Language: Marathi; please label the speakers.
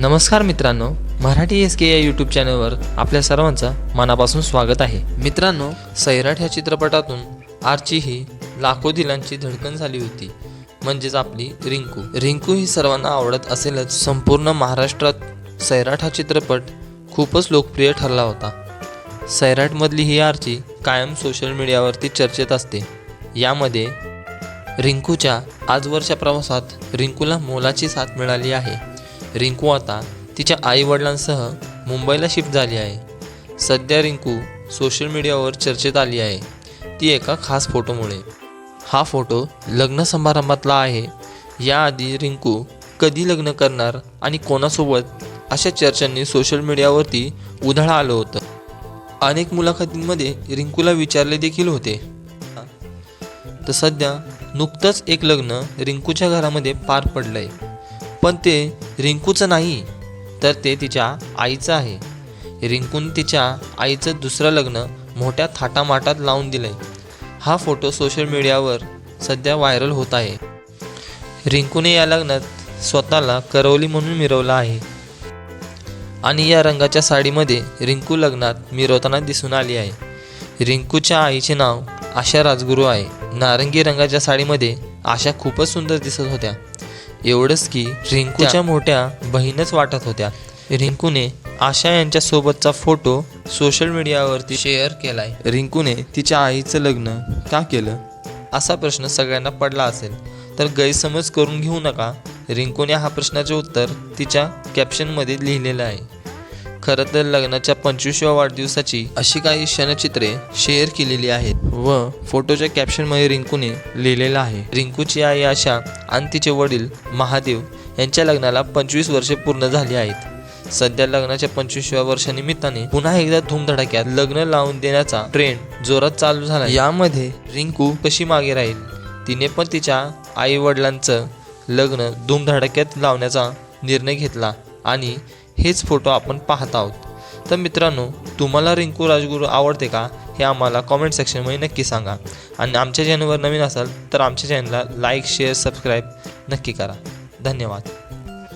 Speaker 1: नमस्कार मित्रांनो मराठी एस के या यूट्यूब चॅनलवर आपल्या सर्वांचं मनापासून स्वागत आहे. मित्रांनो सैराट ह्या चित्रपटातून आर्ची ही लाखो दिलांची धडकन झाली होती. म्हणजेच आपली रिंकू. रिंकू ही सर्वांना आवडत असेलच संपूर्ण महाराष्ट्रात सैराट हा चित्रपट खूपच लोकप्रिय ठरला होता. सैराटमधली ही आरची कायम सोशल मीडियावरती चर्चेत असते. यामध्ये रिंकूच्या आजवरच्या प्रवासात रिंकूला मोलाची साथ मिळाली आहे. रिंकू आता तिच्या आईवडिलांसह मुंबईला शिफ्ट झाली आहे. सध्या रिंकू सोशल मीडियावर चर्चेत आली आहे. ती एका खास फोटोमुळे. हा फोटो लग्न समारंभातला आहे. याआधी रिंकू कधी लग्न करणार आणि कोणासोबत अशा चर्चांनी सोशल मीडियावरती उधळा आलं होतं? अनेक मुलाखतींमध्ये रिंकूला विचारले देखील होते. तर सध्या नुकतंच एक लग्न रिंकूच्या घरामध्ये पार पडलंय. पण ते रिंकूचं नाही तर ते तिच्या आईचं आहे. रिंकून तिच्या आईचं दुसरं लग्न मोठ्या थाटामाटात लावून दिलंय. हा फोटो सोशल मीडियावर सध्या व्हायरल होत आहे. रिंकूने या लग्नात स्वतःला करवली म्हणून मिरवलं आहे. आणि या रंगाच्या साडीमध्ये रिंकू लग्नात मिरवताना दिसून आली आहे. रिंकूच्या आईचे नाव आशा राजगुरू आहे. नारंगी रंगाच्या साडीमध्ये आशा खूपच सुंदर दिसत होत्या. एवढंच की रिंकूच्या मोठ्या बहीणच वाटत होत्या. रिंकूने आशा यांच्या सोबतचा फोटो सोशल मीडियावरती शेअर केलाय. रिंकूने तिच्या आईचं लग्न का केलं? असा प्रश्न सगळ्यांना पडला असेल. तर गैरसमज करून घेऊ नका. रिंकूने हा प्रश्नाचे उत्तर तिच्या कॅप्शनमध्ये लिहिलेलं आहे. खरं तर लग्नाच्या पंचवीसव्या वाढदिवसाची अशी काही क्षणचित्रे शेअर केलेली आहेत व फोटोच्या कॅप्शनमध्ये रिंकूने लिहिलेलं आहे. रिंकूची आई आशा आणि तिचे वडील महादेव यांच्या लग्नाला पंचवीस वर्षे पूर्ण झाली आहेत. सध्या लग्नाच्या पंचवीसव्या वर्षानिमित्ताने पुन्हा एकदा धूमधडाक्यात लग्न लावून देण्याचा ट्रेंड जोरात चालू झाला यामध्ये रिंकू कशी मागे राहील? तिने पण तिच्या आई वडिलांचं लग्न धूमधडाक्यात लावण्याचा निर्णय घेतला. आणि हेच फोटो आपण पाहत आहोत. तर मित्रांनो तुम्हाला रिंकू राजगुरू आवडते का? हे आम्हाला कॉमेंट सेक्शनमध्ये नक्की सांगा. आणि आमच्या चॅनलवर नवीन असाल तर आमच्या चॅनलला लाईक शेअर सबस्क्राईब नक्की करा. धन्यवाद.